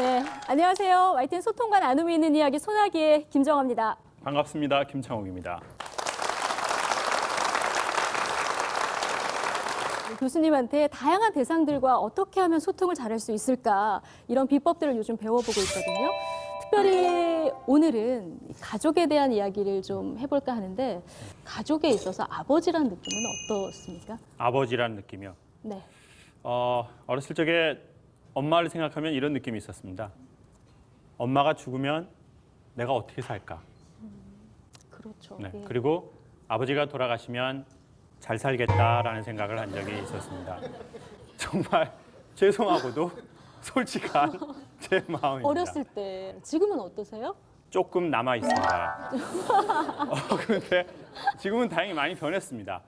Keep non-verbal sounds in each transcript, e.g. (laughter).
네, 안녕하세요. YTN 소통과 나눔이 있는 이야기 소나기의 김정아입니다. 반갑습니다. 김창욱입니다. 교수님한테 다양한 대상들과 어떻게 하면 소통을 잘할 수 있을까 이런 비법들을 요즘 배워보고 있거든요. 특별히 오늘은 가족에 대한 이야기를 좀 해볼까 하는데 가족에 있어서 아버지란 느낌은 어떻습니까? 아버지라는 느낌이요. 네, 어, 어렸을 적에 엄마를 생각하면 이런 느낌이 있었습니다. 엄마가 죽으면 내가 어떻게 살까? 그렇죠. 네. 예. 그리고 아버지가 돌아가시면 잘 살겠다라는 생각을 한 적이 있었습니다. (laughs) 정말 죄송하고도 솔직한 (laughs) 제 마음입니다. 어렸을 때 지금은 어떠세요? 조금 남아 있습니다. (laughs) 어, 그런데 지금은 다행히 많이 변했습니다.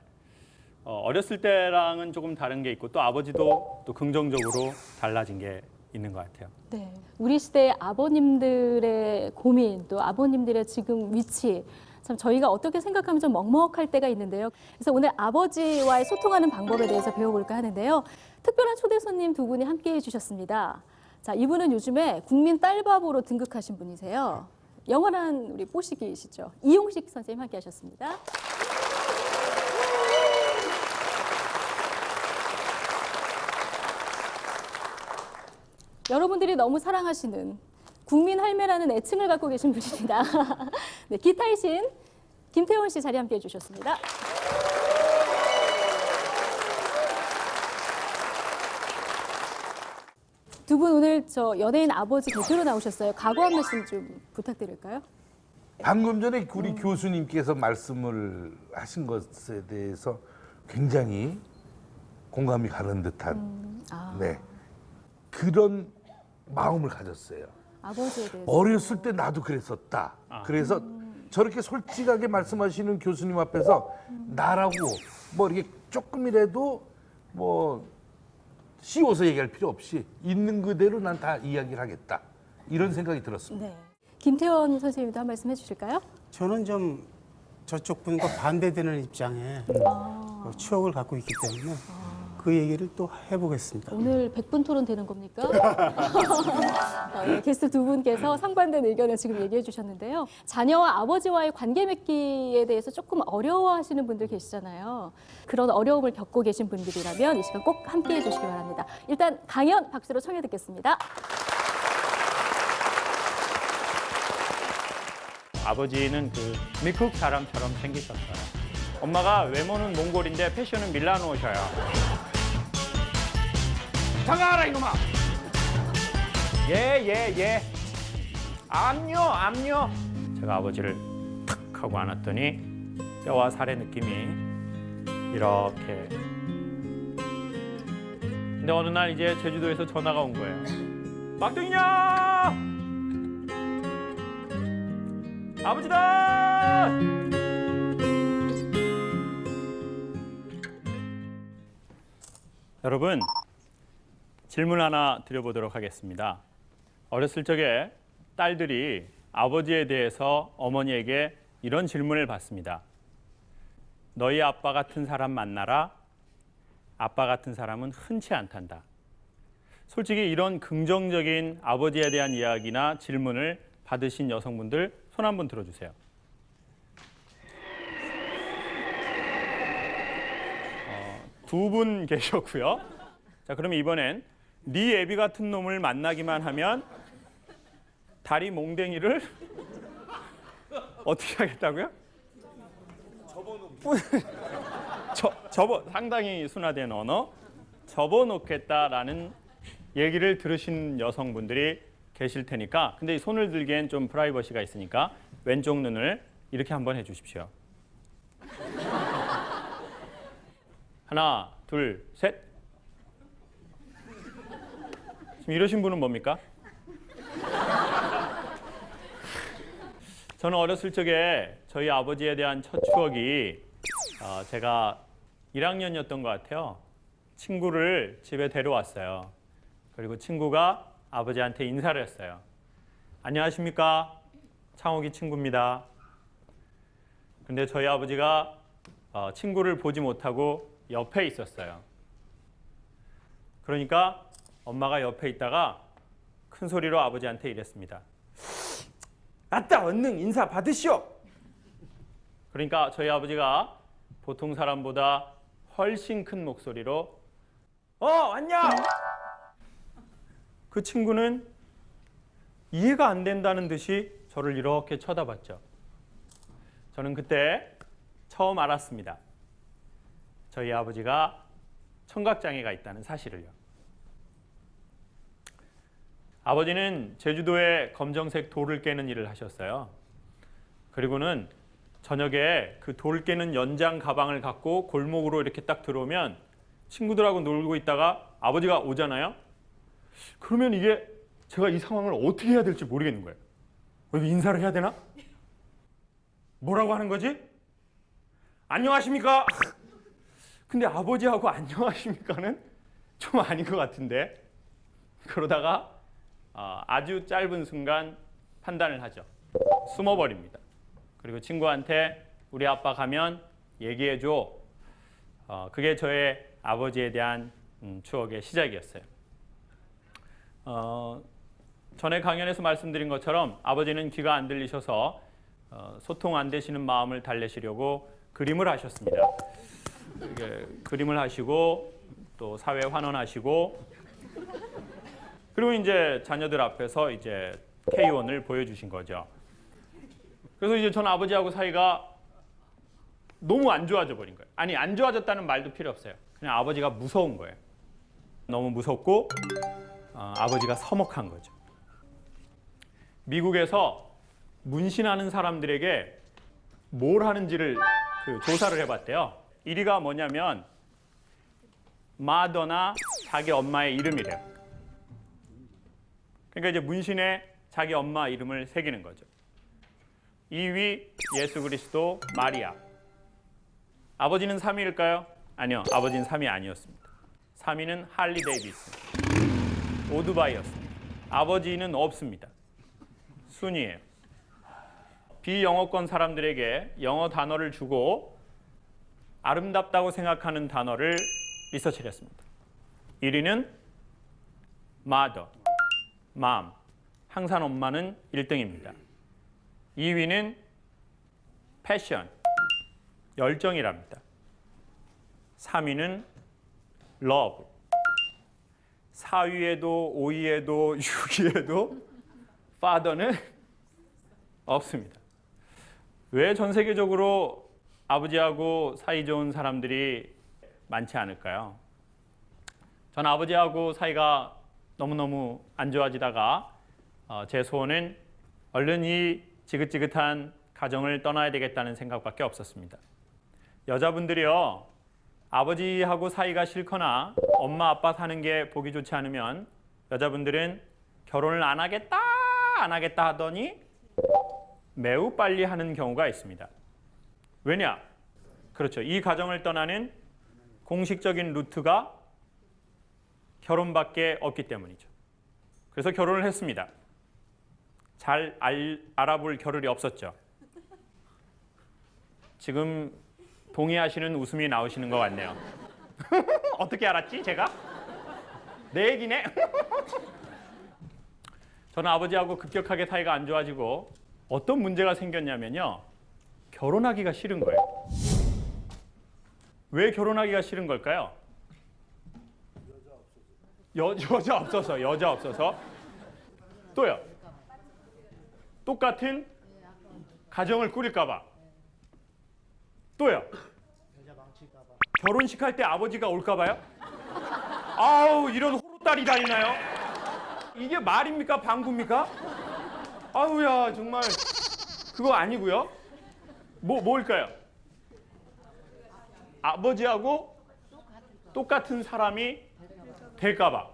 어, 어렸을 때랑은 조금 다른 게 있고 또 아버지도 또 긍정적으로 달라진 게 있는 것 같아요. 네, 우리 시대의 아버님들의 고민 또 아버님들의 지금 위치 참 저희가 어떻게 생각하면 좀 먹먹할 때가 있는데요. 그래서 오늘 아버지와의 소통하는 방법에 대해서 배워볼까 하는데요. 특별한 초대 손님 두 분이 함께해 주셨습니다. 자, 이분은 요즘에 국민 딸바보로 등극하신 분이세요. 영원한 우리 뽀시기이시죠. 이용식 선생님 함께하셨습니다. 여러분들이 너무 사랑하시는 국민 할매라는 애칭을 갖고 계신 분입니다. (laughs) 네, 기타의 신 김태원 씨 자리 함께 해주셨습니다. 두 분 오늘 저 연예인 아버지 대표로 나오셨어요. 각오 한 말씀 좀 부탁드릴까요? 방금 전에 우리 교수님께서 말씀을 하신 것에 대해서 굉장히 공감이 가는 듯한 아, 네 그런 마음을 가졌어요. 아버지에 대해서. 어렸을 때 나도 그랬었다. 그래서 저렇게 솔직하게 말씀하시는 교수님 앞에서 나라고 뭐 이렇게 조금이라도 뭐 씌워서 얘기할 필요 없이 있는 그대로 난 다 이야기를 하겠다. 이런 생각이 들었습니다. 네. 김태원 선생님도 한 말씀 해주실까요? 저는 좀 저쪽 분과 반대되는 입장에 아, 어, 추억을 갖고 있기 때문에 그 얘기를 또 해보겠습니다. 오늘 백분 토론 되는 겁니까? (laughs) 어, 네, 게스트 두 분께서 상반된 의견을 지금 얘기해 주셨는데요. 자녀와 아버지와의 관계 맺기에 대해서 조금 어려워하시는 분들 계시잖아요. 그런 어려움을 겪고 계신 분들이라면 이 시간 꼭 함께 해 주시기 바랍니다. 일단 강연 박수로 청해 듣겠습니다. 아버지는 그 미국 사람처럼 생기셨어요. 엄마가 외모는 몽골인데 패션은 밀라노셔요. 장가하라 이놈아. 예예 예. 암요 암요. 제가 아버지를 탁 하고 안았더니 뼈와 살의 느낌이 이렇게. 근데 어느 날 이제 제주도에서 전화가 온 거예요. 막둥이냐? 아버지다! 여러분, 질문 하나 드려보도록 하겠습니다. 어렸을 적에 딸들이 아버지에 대해서 어머니에게 이런 질문을 받습니다. 너희 아빠 같은 사람 만나라. 아빠 같은 사람은 흔치 않단다. 솔직히 이런 긍정적인 아버지에 대한 이야기나 질문을 받으신 여성분들 손 한번 들어주세요. 어, 두분 (laughs) 계셨고요. 자, 그럼 이번엔 네 애비 같은 놈을 만나기만 하면 다리 몽댕이를 (laughs) 어떻게 하겠다고요? (laughs) 저, 접어 상당히 순화된 언어 접어놓겠다라는 얘기를 들으신 여성분들이 계실 테니까 근데 이 손을 들기엔 좀 프라이버시가 있으니까 왼쪽 눈을 이렇게 한번 해주십시오. (laughs) 하나, 둘, 셋. 지금 이러신 분은 뭡니까? 저는 어렸을 적에 저희 아버지에 대한 첫 추억이 어, 제가 1학년이었던 것 같아요. 친구를 집에 데려왔어요. 그리고 친구가 아버지한테 인사를 했어요. 안녕하십니까? 창욱이 친구입니다. 근데 저희 아버지가 어, 친구를 보지 못하고 옆에 있었어요. 그러니까 엄마가 옆에 있다가 큰 소리로 아버지한테 이랬습니다. 아따 얼른 인사 받으시오. 그러니까 저희 아버지가 보통 사람보다 훨씬 큰 목소리로 어 왔냐? 그 친구는 이해가 안 된다는 듯이 저를 이렇게 쳐다봤죠. 저는 그때 처음 알았습니다. 저희 아버지가 청각장애가 있다는 사실을요. 아버지는 제주도에 검정색 돌을 깨는 일을 하셨어요. 그리고는 저녁에 그 돌 깨는 연장 가방을 갖고 골목으로 이렇게 딱 들어오면 친구들하고 놀고 있다가 아버지가 오잖아요. 그러면 이게 제가 이 상황을 어떻게 해야 될지 모르겠는 거예요. 인사를 해야 되나? 뭐라고 하는 거지? 안녕하십니까? 근데 아버지하고 안녕하십니까는 좀 아닌 것 같은데 그러다가 어, 아주 짧은 순간 판단을 하죠. 숨어버립니다. 그리고 친구한테 우리 아빠 가면 얘기해줘. 어, 그게 저의 아버지에 대한 음, 추억의 시작이었어요. 어, 전에 강연에서 말씀드린 것처럼 아버지는 귀가 안 들리셔서 어, 소통 안 되시는 마음을 달래시려고 그림을 하셨습니다. 그림을 하시고 또 사회 환원하시고 그리고 이제 자녀들 앞에서 이제 K1을 보여주신 거죠. 그래서 이제 전 아버지하고 사이가 너무 안 좋아져 버린 거예요. 아니 안 좋아졌다는 말도 필요 없어요. 그냥 아버지가 무서운 거예요. 너무 무섭고 어, 아버지가 서먹한 거죠. 미국에서 문신하는 사람들에게 뭘 하는지를 그 조사를 해봤대요. 1위가 뭐냐면 마더나 자기 엄마의 이름이래요. 그러니까 이제 문신에 자기 엄마 이름을 새기는 거죠. 2위 예수 그리스도 마리아. 아버지는 3위일까요? 아니요. 아버지는 3위 아니었습니다. 3위는 할리 데이비슨. 오두바이였습니다. 아버지는 없습니다. 순이에요. 비영어권 사람들에게 영어 단어를 주고 아름답다고 생각하는 단어를 리서치를 했습니다. 1위는 mother, mom. 항상 엄마는 1등입니다. 2위는 패션, 열정이랍니다. 3위는 love. 4위에도 5위에도 6위에도 (laughs) father는 없습니다. 왜 전 세계적으로 아버지하고 사이 좋은 사람들이 많지 않을까요? 전 아버지하고 사이가 너무너무 안 좋아지다가 어, 제 소원은 얼른 이 지긋지긋한 가정을 떠나야 되겠다는 생각밖에 없었습니다. 여자분들이요. 아버지하고 사이가 싫거나 엄마 아빠 사는 게 보기 좋지 않으면 여자분들은 결혼을 안 하겠다 안 하겠다 하더니 매우 빨리 하는 경우가 있습니다. 왜냐? 그렇죠. 이 가정을 떠나는 공식적인 루트가 결혼밖에 없기 때문이죠. 그래서 결혼을 했습니다. 잘 알, 알아볼 겨를이 없었죠. 지금 동의하시는 웃음이 나오시는 것 같네요. (laughs) 어떻게 알았지, 제가? 내 얘기네. (laughs) 저는 아버지하고 급격하게 사이가 안 좋아지고 어떤 문제가 생겼냐면요. 결혼하기가 싫은 거예요. 왜 결혼하기가 싫은 걸까요? 여, 여자 없어서 여자 없어서 또요. 똑같은 가정을 꾸릴까 봐. 또요. 결혼식 할 때 아버지가 올까 봐요? 아우 이런 호로딸이 다니나요? 이게 말입니까 방구입니까? 아우야 정말 그거 아니고요. 뭐 뭘까요? 아버지하고 똑같은 사람이 될까봐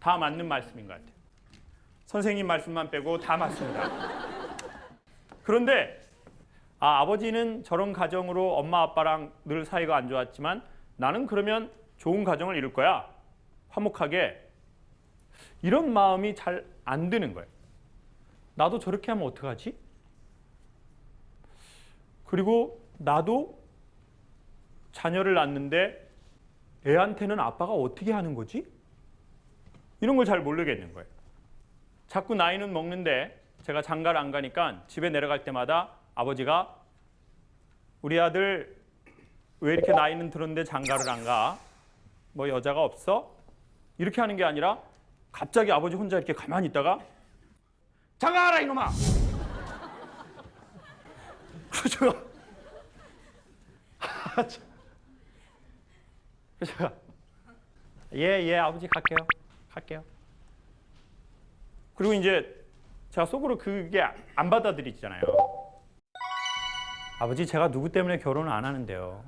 다 맞는 말씀인 것 같아요. 선생님 말씀만 빼고 다 맞습니다. (laughs) 그런데 아, 아버지는 저런 가정으로 엄마 아빠랑 늘 사이가 안 좋았지만 나는 그러면 좋은 가정을 이룰 거야. 화목하게. 이런 마음이 잘 안 드는 거예요. 나도 저렇게 하면 어떡하지? 그리고 나도 자녀를 낳는데 애한테는 아빠가 어떻게 하는 거지? 이런 걸 잘 모르겠는 거예요. 자꾸 나이는 먹는데 제가 장가를 안 가니까 집에 내려갈 때마다 아버지가 우리 아들 왜 이렇게 나이는 들었는데 장가를 안 가? 뭐 여자가 없어? 이렇게 하는 게 아니라 갑자기 아버지 혼자 이렇게 가만히 있다가 장가가라 이놈아! (laughs) 그래서 제가 (laughs) 아, 참. 그래서 (laughs) 예, 예, 아버지 갈게요. 갈게요. 그리고 이제 제가 속으로 그게 안 받아들이잖아요. 아버지 제가 누구 때문에 결혼을 안 하는데요.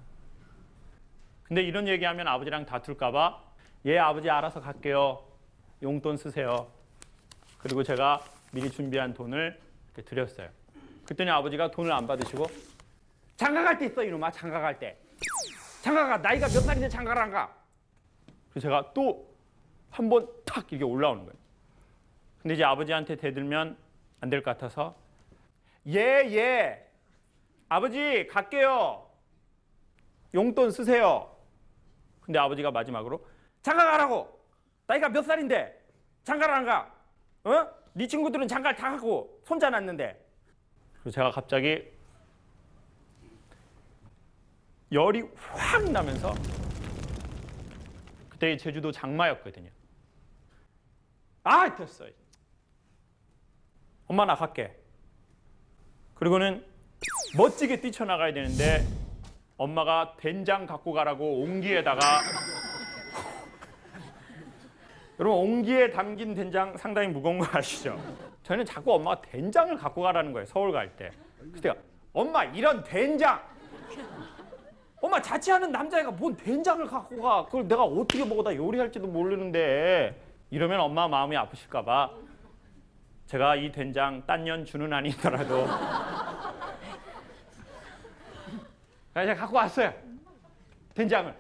근데 이런 얘기하면 아버지랑 다툴까 봐 예 아버지 알아서 갈게요. 용돈 쓰세요. 그리고 제가 미리 준비한 돈을 드렸어요. 그랬더니 아버지가 돈을 안 받으시고 장가 갈 때 있어 이놈아 장가 갈 때. 장가가 나이가 몇 살인데 장가를 안 가. 그래서 제가 또 한 번 탁 이렇게 올라오는 거예요. 근데 이제 아버지한테 대들면 안 될 것 같아서 예, 예. 아버지 갈게요. 용돈 쓰세요. 근데 아버지가 마지막으로 장가 가라고. 나이가 몇 살인데 장가를 안 가. 어? 네 친구들은 장가를 다 하고 손자 낳는데. 그래서 제가 갑자기 열이 확 나면서 그때 제주도 장마였거든요. 아, 됐어. 엄마 나 갈게. 그리고는 멋지게 뛰쳐나가야 되는데 엄마가 된장 갖고 가라고 옹기에다가 여러분 옹기에 담긴 된장 상당히 무거운 거 아시죠? 저는 자꾸 엄마가 된장을 갖고 가라는 거예요. 서울 갈 때. 제가 엄마 이런 된장 엄마 자취하는 남자애가 뭔 된장을 갖고 가. 그걸 내가 어떻게 먹어 다 요리할지도 모르는데 이러면 엄마 마음이 아프실까 봐 제가 이 된장 딴 년 주는 그래서 (laughs) 제가 갖고 왔어요. 된장을.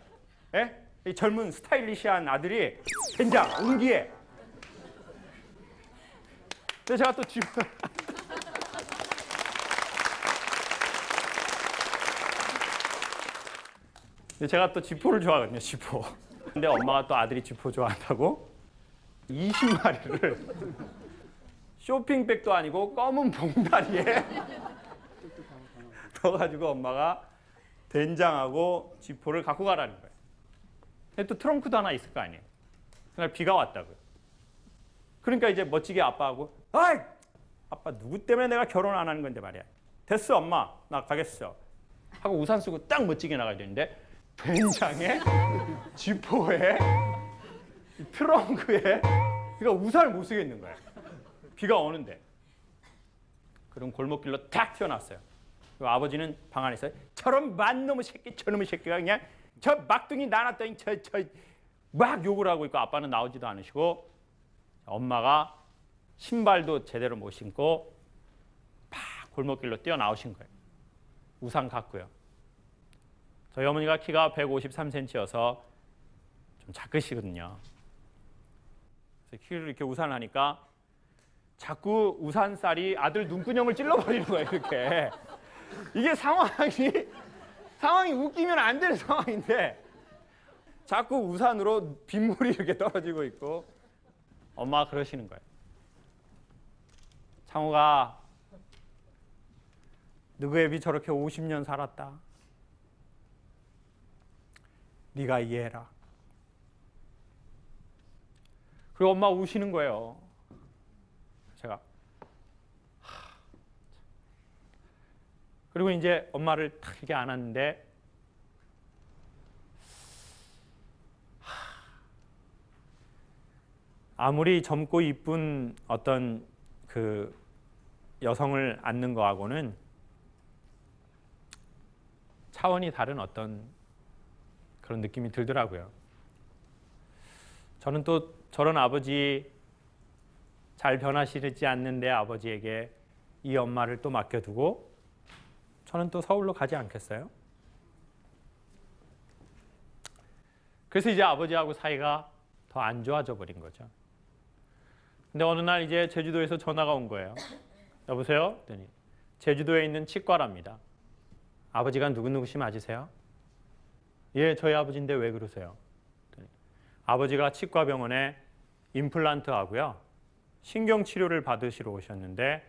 예? 이 젊은 스타일리시한 아들이 된장. 근데 제가 또 집 제가 또 지포를 좋아하거든요, 지포. (laughs) 근데 엄마가 또 아들이 지포 좋아한다고 20마리를 (laughs) 쇼핑백도 아니고 검은 봉다리에 (laughs) 넣어가지고 엄마가 된장하고 지포를 갖고 가라는 거예요. 근데 또 트렁크도 하나 있을 거 아니에요. 그날 비가 왔다고요. 그러니까 이제 멋지게 아빠하고 아이 아빠 누구 때문에 내가 결혼 안 하는 건데 말이야. 됐어 엄마 나 가겠어. 하고 우산 쓰고 딱 멋지게 나가야 되는데 된장에 (laughs) 지포에 이 트렁크에 그러니까 우산을 못 쓰겠는 거야. 비가 오는데. 그럼 골목길로 탁 튀어나왔어요. 그리고 아버지는 방 안에 있어요. 저런 만놈의 새끼, 저놈의 새끼가 그냥 저 막둥이 나놨더니 저저 막 욕을 하고 있고 아빠는 나오지도 않으시고 엄마가 신발도 제대로 못 신고 팍 골목길로 뛰어나오신 거예요. 우산 갖고요. 저희 어머니가 키가 153cm여서 좀 작으시거든요. 키를 이렇게 우산을 하니까 자꾸 우산살이 아들 눈구녕을 찔러버리는 거예요, 이렇게. 이게 상황이, 상황이 웃기면 안 되는 상황인데 자꾸 우산으로 빗물이 이렇게 떨어지고 있고 엄마가 그러시는 거예요. 창호가 누구 애비 저렇게 50년 살았다. 네가 이해해라. 그리고 엄마 우시는 거예요. 제가 하, 그리고 이제 엄마를 탁 이렇게 안았는데 하, 아무리 젊고 이쁜 어떤 그 여성을 안는 거하고는 차원이 다른 어떤 그런 느낌이 들더라고요. 저는 또 저런 아버지 잘 변하시지 않는 내 아버지에게 이 엄마를 또 맡겨두고 저는 또 서울로 가지 않겠어요? 그래서 이제 아버지하고 사이가 더 안 좋아져 버린 거죠. 근데 어느 날 이제 제주도에서 전화가 온 거예요. 여보세요? 그랬더니 제주도에 있는 치과랍니다. 아버지가 누구누구씨 맞으세요? 예, 저희 아버지인데 왜 그러세요? 아버지가 치과병원에 임플란트 하고요. 신경 치료를 받으시러 오셨는데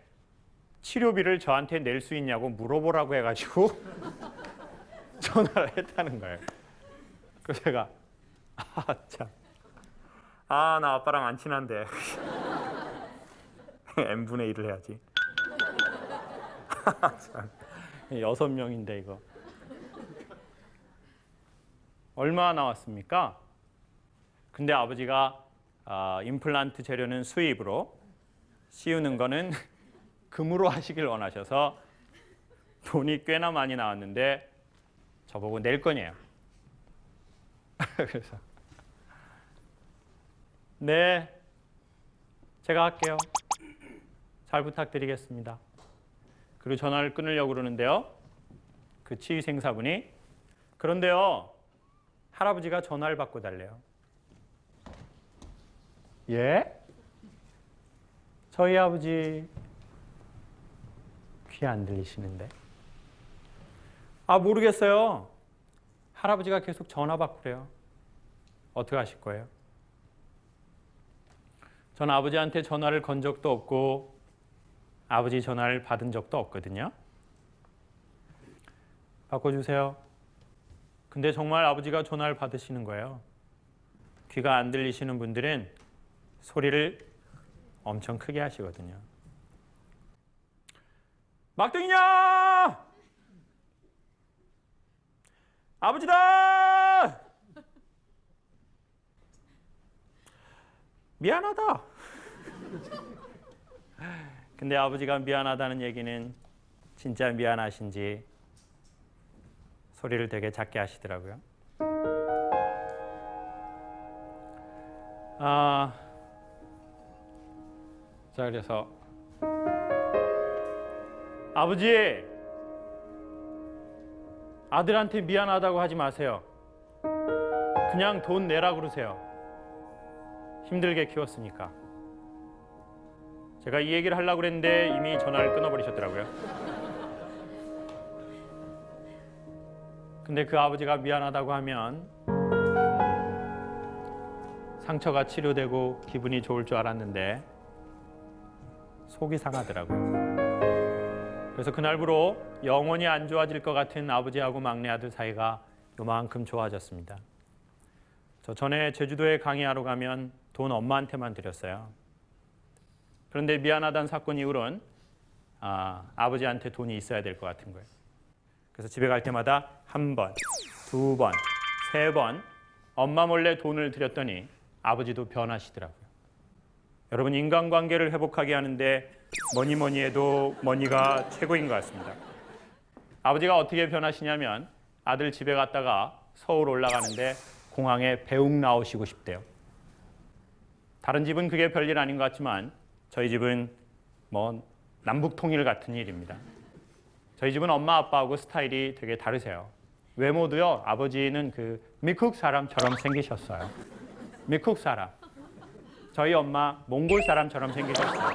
치료비를 저한테 낼 수 있냐고 물어보라고 해가지고 (laughs) 전화를 했다는 거예요. 그래서 제가 아 참. 아 나 아빠랑 안 친한데 n 분의 1을 해야지. (laughs) 참. 여섯 명인데 이거 얼마 나왔습니까? 근데 아버지가 아, 임플란트 재료는 수입으로 씌우는 거는 (laughs) 금으로 하시길 원하셔서 돈이 꽤나 많이 나왔는데 저보고 낼 거냐요. (laughs) 그래서 네, 제가 할게요. 잘 부탁드리겠습니다. 그리고 전화를 끊으려고 그러는데요. 그 치위생사분이 그런데요. 할아버지가 전화를 받고 달래요. 예? 저희 아버지 귀 안 들리시는데? 아 모르겠어요. 할아버지가 계속 전화 받고 그래요. 어떻게 하실 거예요? 전 아버지한테 전화를 건 적도 없고 아버지 전화를 받은 적도 없거든요. 바꿔주세요. 근데 정말 아버지가 전화를 받으시는 거예요. 귀가 안 들리시는 분들은 소리를 엄청 크게 하시거든요. 막둥이냐! 아버지다! 미안하다. 근데 아버지가 미안하다는 얘기는 진짜 미안하신지 소리를 되게 작게 하시더라고요. 아, 자 그래서 아버지 아들한테 미안하다고 하지 마세요. 그냥 돈 내라 그러세요. 힘들게 키웠으니까. 제가 이 얘기를 하려고 그랬는데 이미 전화를 끊어버리셨더라고요. 근데 그 아버지가 미안하다고 하면 상처가 치료되고 기분이 좋을 줄 알았는데 속이 상하더라고요. 그래서 그날부로 영원히 안 좋아질 것 같은 아버지하고 막내 아들 사이가 요만큼 좋아졌습니다. 저 전에 제주도에 강의하러 가면 돈 엄마한테만 드렸어요. 그런데 미안하다는 사건 이후로는 아, 아버지한테 돈이 있어야 될 것 같은 거예요. 그래서 집에 갈 때마다 한 번, 두 번, 세 번 엄마 몰래 돈을 드렸더니 아버지도 변하시더라고요. 여러분 인간관계를 회복하게 하는데 뭐니 뭐니 해도 머니가 최고인 것 같습니다. 아버지가 어떻게 변하시냐면 아들 집에 갔다가 서울 올라가는데 공항에 배웅 나오시고 싶대요. 다른 집은 그게 별일 아닌 것 같지만 저희 집은 뭐 남북 통일 같은 일입니다. 저희 집은 엄마 아빠하고 스타일이 되게 다르세요. 외모도요. 아버지는 그 미국 사람처럼 생기셨어요. 미국 사람. 저희 엄마 몽골 사람처럼 생기셨어요.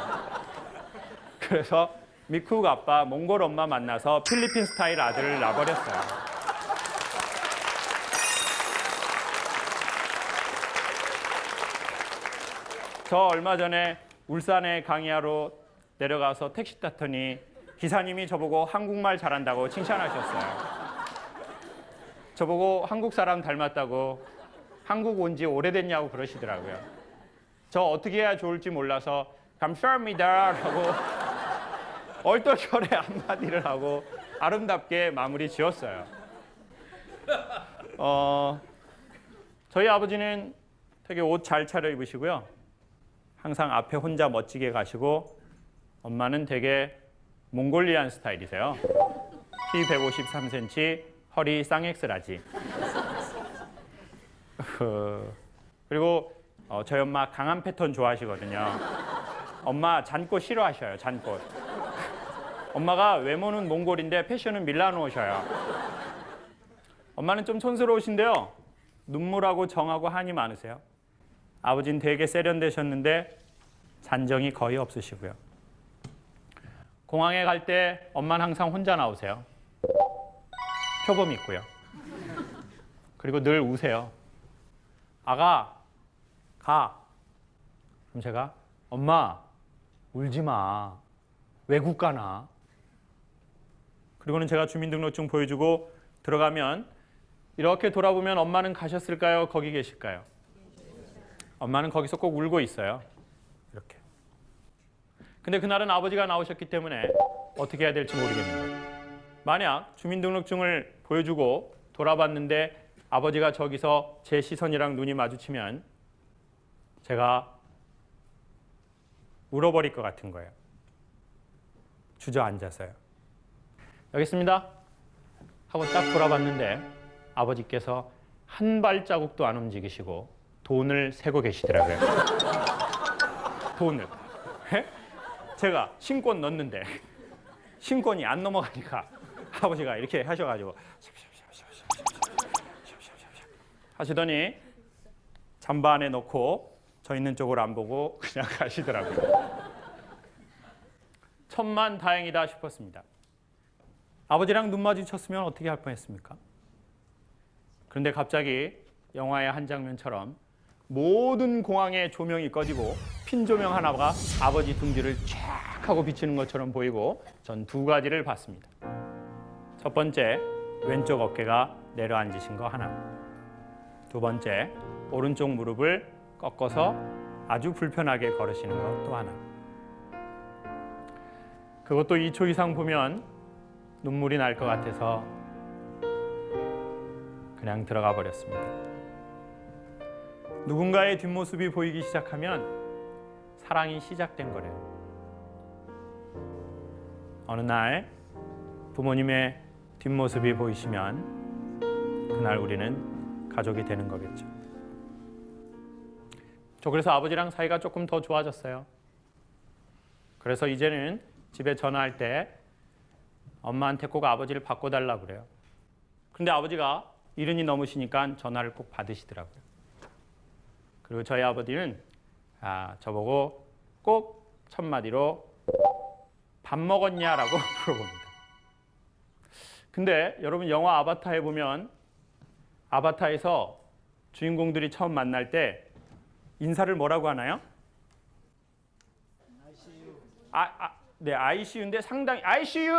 그래서 미국 아빠, 몽골 엄마 만나서 필리핀 스타일 아들을 낳아버렸어요. 저 얼마 전에 울산에 강의하러 내려가서 택시 탔더니 기사님이 저보고 한국말 잘한다고 칭찬하셨어요. 저보고 한국 사람 닮았다고 한국 온 지 오래됐냐고 그러시더라고요. 저 어떻게 해야 좋을지 몰라서 감사합니다 라고 얼떨결에 한마디를 하고 아름답게 마무리 지었어요. 어, 저희 아버지는 되게 옷 잘 차려 입으시고요. 항상 앞에 혼자 멋지게 가시고 엄마는 되게 몽골리안 스타일이세요. 키 153cm, 허리 쌍엑스라지. 그, 그리고 어, 저희 엄마 강한 패턴 좋아하시거든요. 엄마 잔꽃 싫어하셔요. 잔꽃. 엄마가 외모는 몽골인데 패션은 밀라노셔요. 엄마는 좀 촌스러우신데요. 눈물하고 정하고 한이 많으세요. 아버지는 되게 세련되셨는데 잔정이 거의 없으시고요. 공항에 갈 때 엄마는 항상 혼자 나오세요. 표범 있고요. 그리고 늘 우세요. 아가, 가. 그럼 제가 엄마 울지 마. 외국 가나. 그리고는 제가 주민등록증 보여주고 들어가면 이렇게 돌아보면 엄마는 가셨을까요? 거기 계실까요? 엄마는 거기서 꼭 울고 있어요. 근데 그날은 아버지가 나오셨기 때문에 어떻게 해야 될지 모르겠는 거예요. 만약 주민등록증을 보여주고 돌아봤는데 아버지가 저기서 제 시선이랑 눈이 마주치면 제가 울어버릴 것 같은 거예요. 주저앉아서요. 여기 있습니다. 하고 딱 돌아봤는데 아버지께서 한 발자국도 안 움직이시고 돈을 세고 계시더라고요. 돈을. 예? 제가 신권 넣는데 신권이 안 넘어가니까 아버지가 이렇게 하셔가지고 하시더니 잠바 안에 넣고 저 있는 쪽으로 안 보고 그냥 (laughs) 가시더라고요. 천만 다행이다 싶었습니다. 아버지랑 눈 마주쳤으면 어떻게 할 뻔했습니까? 그런데 갑자기 영화의 한 장면처럼 모든 공항의 조명이 꺼지고 핀 조명 하나가 아버지 등 뒤를 쫙 하고 비치는 것처럼 보이고 전 두 가지를 봤습니다. 첫 번째, 왼쪽 어깨가 내려앉으신 거 하나. 두 번째, 오른쪽 무릎을 꺾어서 아주 불편하게 걸으시는 것또 하나. 그것도 2초 이상 보면 눈물이 날 것 같아서 그냥 들어가 버렸습니다. 누군가의 뒷모습이 보이기 시작하면 사랑이 시작된 거래요. 어느 날 부모님의 뒷모습이 보이시면 그날 우리는 가족이 되는 거겠죠. 저 그래서 아버지랑 사이가 조금 더 좋아졌어요. 그래서 이제는 집에 전화할 때 엄마한테 꼭 아버지를 바꿔달라 그래요. 근데 아버지가 이른이 넘으시니까 전화를 꼭 받으시더라고요. 그리고 저희 아버지는 아, 저보고 꼭 첫마디로 밥 먹었냐라고 (laughs) 물어봅니다. 근데 여러분 영화 아바타에 보면 아바타에서 주인공들이 처음 만날 때 인사를 뭐라고 하나요? 아, 아, 네, ICU인데 상당히 ICU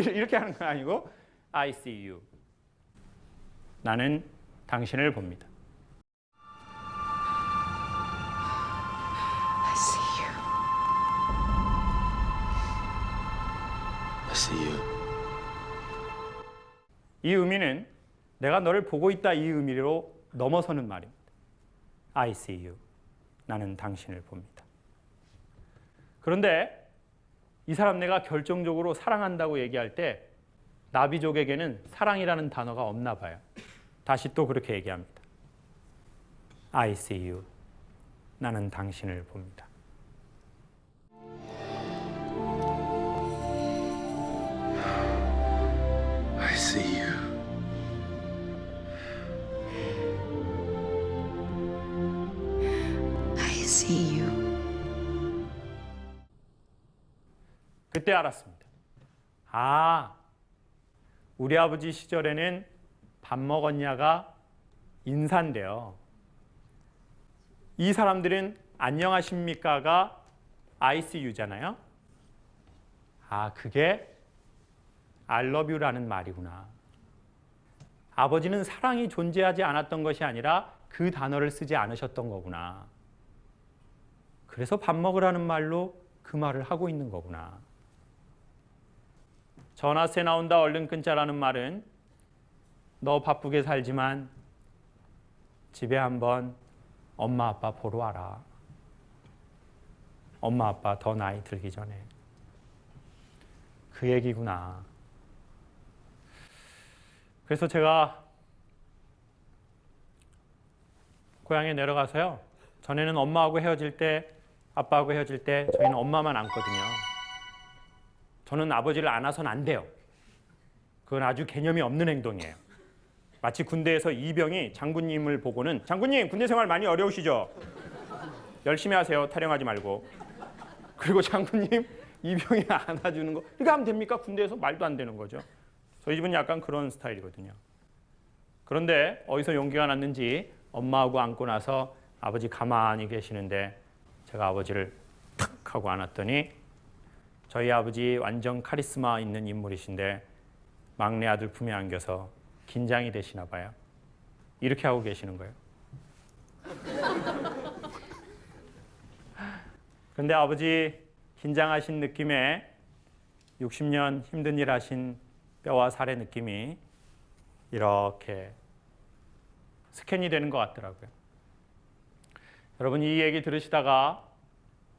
(laughs) 이렇게 하는 건 아니고 ICU. 나는 당신을 봅니다. 이 의미는 내가 너를 보고 있다 이 의미로 넘어서는 말입니다. I see you. 나는 당신을 봅니다. 그런데 이 사람 내가 결정적으로 사랑한다고 얘기할 때 나비족에게는 사랑이라는 단어가 없나 봐요. 다시 또 그렇게 얘기합니다. I see you. 나는 당신을 봅니다. 그때 알았습니다. 아, 우리 아버지 시절에는 밥 먹었냐가 인사인데요. 이 사람들은 안녕하십니까가 ICU잖아요. 아, 그게 I love you라는 말이구나. 아버지는 사랑이 존재하지 않았던 것이 아니라 그 단어를 쓰지 않으셨던 거구나. 그래서 밥 먹으라는 말로 그 말을 하고 있는 거구나. 전화세 나온다 얼른 끊자라는 말은 너 바쁘게 살지만 집에 한번 엄마 아빠 보러 와라. 엄마 아빠 더 나이 들기 전에. 그 얘기구나. 그래서 제가 고향에 내려가서요. 전에는 엄마하고 헤어질 때, 아빠하고 헤어질 때 저희는 엄마만 안거든요. 저는 아버지를 안아선 안 돼요. 그건 아주 개념이 없는 행동이에요. 마치 군대에서 이병이 장군님을 보고는 장군님 군대 생활 많이 어려우시죠? 열심히 하세요. 타령하지 말고. 그리고 장군님 이병이 안아주는 거 이렇게 하면 됩니까? 군대에서 말도 안 되는 거죠. 저희 집은 약간 그런 스타일이거든요. 그런데 어디서 용기가 났는지 엄마하고 안고 나서 아버지 가만히 계시는데 제가 아버지를 탁 하고 안았더니 저희 아버지 완전 카리스마 있는 인물이신데 막내 아들 품에 안겨서 긴장이 되시나 봐요. 이렇게 하고 계시는 거예요. (laughs) 근데 아버지 긴장하신 느낌에 60년 힘든 일 하신 뼈와 살의 느낌이 이렇게 스캔이 되는 것 같더라고요. 여러분 이 얘기 들으시다가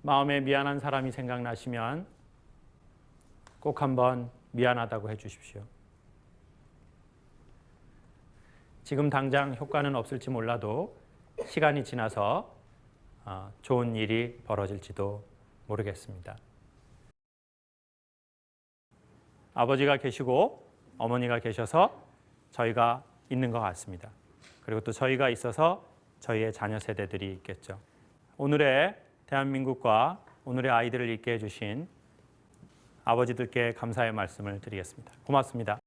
마음에 미안한 사람이 생각나시면 꼭 한번 미안하다고 해 주십시오. 지금 당장 효과는 없을지 몰라도 시간이 지나서 어, 좋은 일이 벌어질지도 모르겠습니다. 아버지가 계시고 어머니가 계셔서 저희가 있는 것 같습니다. 그리고 또 저희가 있어서 저희의 자녀 세대들이 있겠죠. 오늘의 대한민국과 오늘의 아이들을 있게 해주신 아버지들께 감사의 말씀을 드리겠습니다. 고맙습니다.